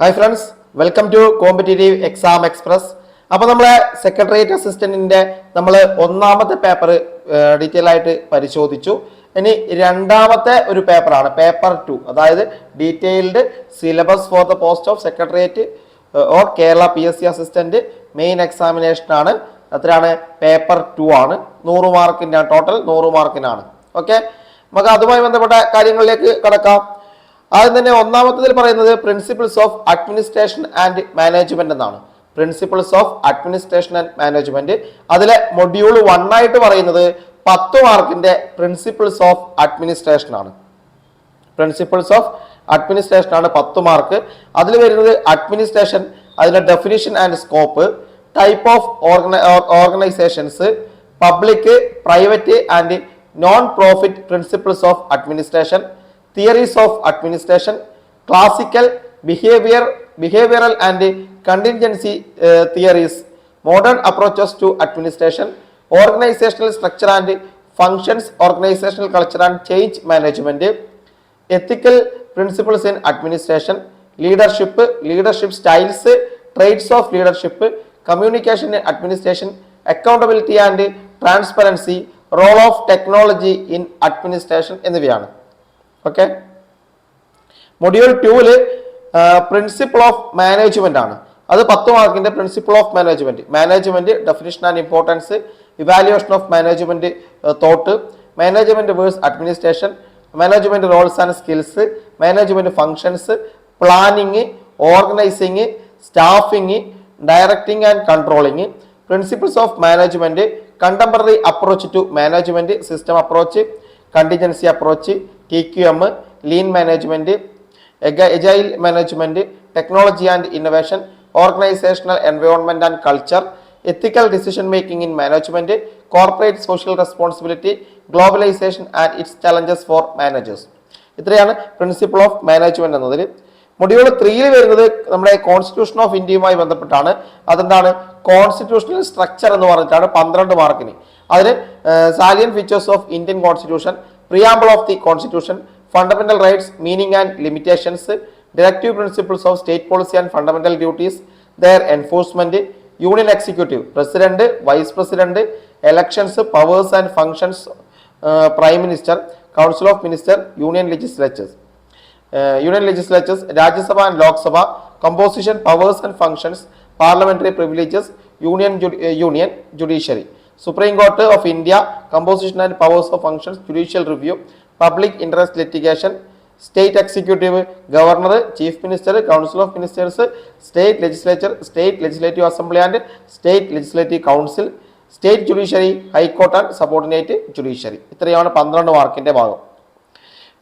Hi friends welcome to competitive exam express അപ്പോൾ നമ്മൾ secretariat അസിസ്റ്റൻറ്റിൻ്റെ നമ്മൾ ഒന്നാമത്തെ പേപ്പർ ഡീറ്റെയിൽ ആയിട്ട് പരിശോധിച്ചു ഇനി രണ്ടാമത്തെ ഒരു പേപ്പറാണ് പേപ്പർ ടു അതായത് detailed syllabus for the post of secretariat or Kerala P S C assistant main എക്സാമിനേഷനാണ് അത്രയാണ് പേപ്പർ ടു ആണ് നൂറ് മാർക്കിൻ്റെ ടോട്ടൽ നൂറ് മാർക്കിനാണ് ഓക്കെ നമുക്ക് അതുമായി ബന്ധപ്പെട്ട കാര്യങ്ങളിലേക്ക് കടക്കാം ആദ്യം തന്നെ ഒന്നാമത്തതിൽ പറയുന്നത് principles of administration and management എന്നാണ് principles of administration and management അതിലെ മൊഡ്യൂൾ വൺ ആയിട്ട് പറയുന്നത് പത്ത് മാർക്കിന്റെ പ്രിൻസിപ്പിൾസ് ഓഫ് അഡ്മിനിസ്ട്രേഷൻ ആണ് പ്രിൻസിപ്പിൾസ് ഓഫ് അഡ്മിനിസ്ട്രേഷൻ ആണ് പത്ത് മാർക്ക് അതിൽ വരുന്നത് അഡ്മിനിസ്ട്രേഷൻ അതിന്റെ definition and scope type of organisations public private and non profit principles of administration Theories of administration, classical, behavioral and contingency uh, theories, modern approaches to administration, organizational structure and functions, organizational culture and change management, ethical principles in administration, leadership, leadership styles, traits of leadership, communication in administration, accountability and transparency, role of technology in administration ennivayaanu okay module ടൂവില് principle of management ആണ് അത് പത്ത് മാർക്കിന്റെ principle of management management definition and importance evaluation of management thought management versus administration management roles and skills management functions planning organising staffing directing and controlling principles of management contemporary approach to management system approach contingency approach T Q M lean management agile management technology and innovation organisational environment and culture ethical decision making in management corporate social responsibility globalisation and its challenges for managers ഇത്രയാണ് principle of management എന്നതിൽ module ത്രീയിൽ വരുന്നത് നമ്മുടെ constitution of ഇന്ത്യയുമായി ബന്ധപ്പെട്ടാണ് അതെന്താണ് constitutional structure എന്ന് പറഞ്ഞിട്ടാണ് പന്ത്രണ്ട് മാർക്കിന് അതിന് salient features of Indian constitution preamble of the constitution, fundamental rights, meaning and limitations, directive principles of state policy and fundamental duties, their enforcement, union executive, president, vice president, elections, powers and functions, uh, prime minister, council of Ministers, union legislatures. Uh, union legislatures, Rajya Sabha and Lok Sabha, composition, powers and functions, parliamentary privileges, union uh, judiciary. Supreme court of India composition and powers of functions judicial review public interest litigation state executive governor chief minister council of ministers state legislature state legislative assembly and state legislative council state judiciary high court and subordinate judiciary ഇത്രയാണ് പന്ത്രണ്ട് മാർക്കിൻ്റെ ഭാഗം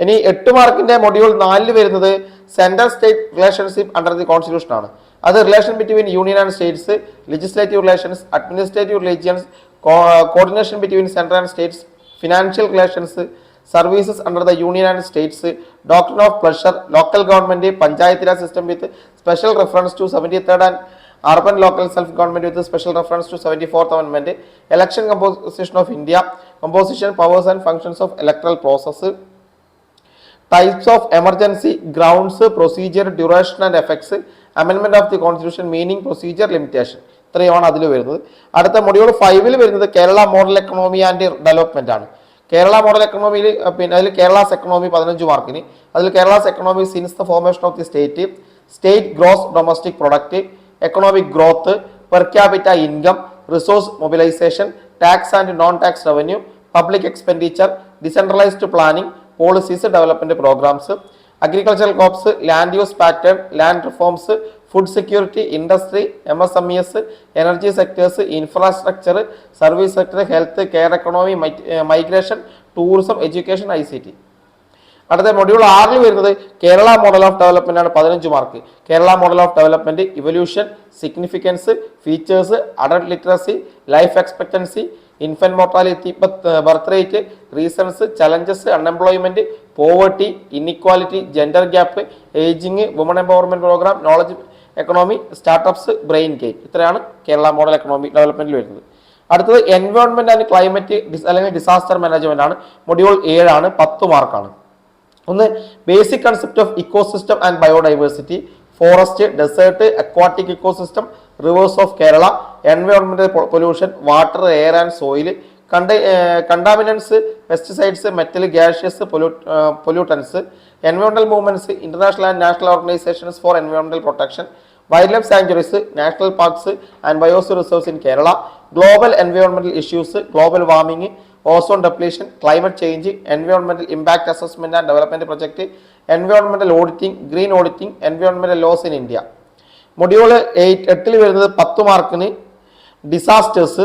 ഇനി എട്ട് മാർക്കിൻ്റെ module നാലിൽ വരുന്നത് central state relationship under the constitution ആണ് അത് relation between union and states legislative relations administrative religions Uh, coordination between central and states, financial relations, services under the union and states, doctrine of pleasure, local government, Panchayat Raj system with special reference to 73rd and urban local self-government with special reference to 74th amendment, election composition of India, composition, powers and functions of electoral process, types of emergency, grounds, procedure, duration and effects, amendment of the constitution, meaning, procedure, limitation. ഇത്രയുമാണ് അതിൽ വരുന്നത് അടുത്ത module ഫൈവിൽ വരുന്നത് Kerala model economy and development ആണ് Kerala model എക്കണോമിയിൽ പിന്നെ അതിൽ Kerala's economy പതിനഞ്ച് മാർക്കിന് അതിൽ Kerala's economy since the formation of the state state gross domestic product economic growth per capita income resource mobilisation tax and non tax revenue public expenditure decentralised planning policies development programmes agricultural crops land use pattern land reforms food security industry M S M E S energy sectors infrastructure service sector health care economy migration tourism education I C T അടുത്ത module ആറിൽ വരുന്നത് Kerala model of development ആണ് പതിനഞ്ച് mark Kerala model of development evolution significance features adult literacy life expectancy infant mortality ഇപ്പം birth rate reasons challenges unemployment poverty inequality gender gap ageing woman empowerment programme knowledge economy startups brain gate ഇത്രയാണ് Kerala model economy ഡെവലപ്മെന്റിൽ വരുന്നത് അടുത്തത് environment and climate അല്ലെങ്കിൽ disaster management ആണ് module ഏഴാണ് പത്ത് മാർക്കാണ് ഒന്ന് basic concept of ecosystem and biodiversity forest desert aquatic ecosystem rivers of Kerala എൻവയോൺമെന്റൽ pollution water air and soil കണ്ട contaminants pesticides metal gaseous pollutants എൻവയോൺമെന്റൽ movements international and national organisations four എൻവയോൺമെന്റൽ protection wild life sanctuaries national parks and BIOS reserves in Kerala global എൻവയോൺമെന്റൽ issues global warming ozone depletion climate change എൻവയോൺമെന്റൽ impact assessment and development project എൻവയോൺമെന്റൽ auditing green auditing എൻവയോൺമെന്റൽ loss in India module eight എട്ടിൽ വരുന്നത് പത്ത് മാർക്കിന് disasters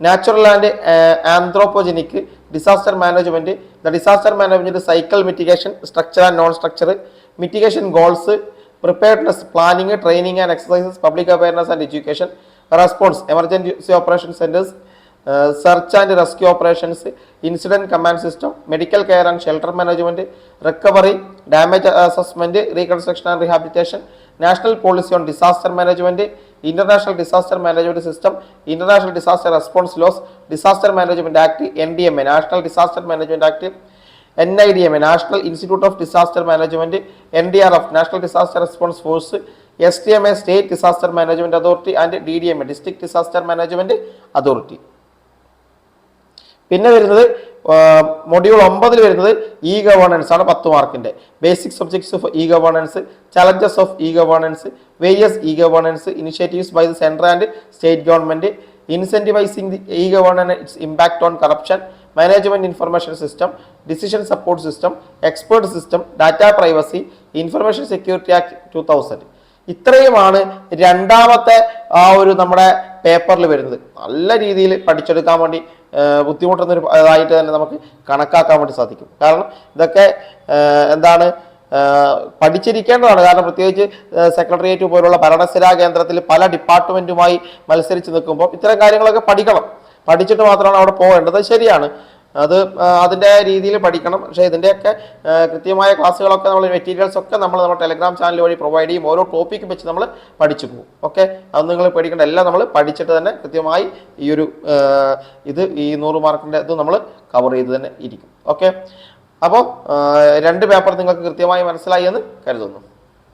Natural and eh, anthropogenic disaster management, the disaster management cycle mitigation, structure and non-structure, mitigation goals, preparedness, planning, training and exercises, public awareness and education, response, emergency operation centers, eh, search and rescue operations, incident command system, medical care and shelter management, recovery, damage assessment, reconstruction and rehabilitation, national policy on disaster management, international disaster management system international disaster response laws disaster management act N D M A national disaster management act N I D M A national institute of disaster management N D R F national disaster response force S T M A state disaster management authority and D D M A district disaster management authority പിന്നെ വരുന്നത് module ഒമ്പതിൽ വരുന്നത് E governance ആണ് പത്ത് മാർക്കിന്റെ basic subjects of e governance challenges of e governance various e governance initiatives by the central and state government incentivising the e governance its impact on corruption management information system decision support system expert system data privacy information security act two thousand ഇത്രയുമാണ് രണ്ടാമത്തെ ആ ഒരു നമ്മുടെ പേപ്പറിൽ വരുന്നത് നല്ല രീതിയിൽ പഠിച്ചെടുക്കാൻ വേണ്ടി ബുദ്ധിമുട്ടുന്നൊരു ഇതായിട്ട് തന്നെ നമുക്ക് കണക്കാക്കാൻ വേണ്ടി സാധിക്കും കാരണം ഇതൊക്കെ എന്താണ് പഠിച്ചിരിക്കേണ്ടതാണ് കാരണം പ്രത്യേകിച്ച് സെക്രട്ടേറിയറ്റ് പോലുള്ള ഭരണസ്ഥിരാ കേന്ദ്രത്തിൽ പല ഡിപ്പാർട്ട്മെൻറ്റുമായി മത്സരിച്ച് നിൽക്കുമ്പോൾ ഇത്തരം കാര്യങ്ങളൊക്കെ പഠിക്കണം പഠിച്ചിട്ട് മാത്രമാണ് അവിടെ പോകേണ്ടത് ശരിയാണ് അത് അതിൻ്റെ രീതിയിൽ പഠിക്കണം പക്ഷേ ഇതിൻ്റെയൊക്കെ കൃത്യമായ ക്ലാസ്സുകളൊക്കെ നമ്മൾ മെറ്റീരിയൽസ് ഒക്കെ നമ്മൾ നമ്മുടെ ടെലഗ്രാം ചാനൽ വഴി പ്രൊവൈഡ് ചെയ്യും ഓരോ ടോപ്പിക്കും വെച്ച് നമ്മൾ പഠിച്ചു പോകും ഓക്കെ അത് നിങ്ങൾ പേടിക്കേണ്ട എല്ലാം നമ്മൾ പഠിച്ചിട്ട് തന്നെ കൃത്യമായി ഈ ഒരു ഇത് ഈ നൂറ് മാർക്കിൻ്റെ ഇത് നമ്മൾ കവർ ചെയ്ത് തന്നെ ഇരിക്കും ഓക്കെ അപ്പോൾ രണ്ട് പേപ്പർ നിങ്ങൾക്ക് കൃത്യമായി മനസ്സിലായി എന്ന് കരുതുന്നു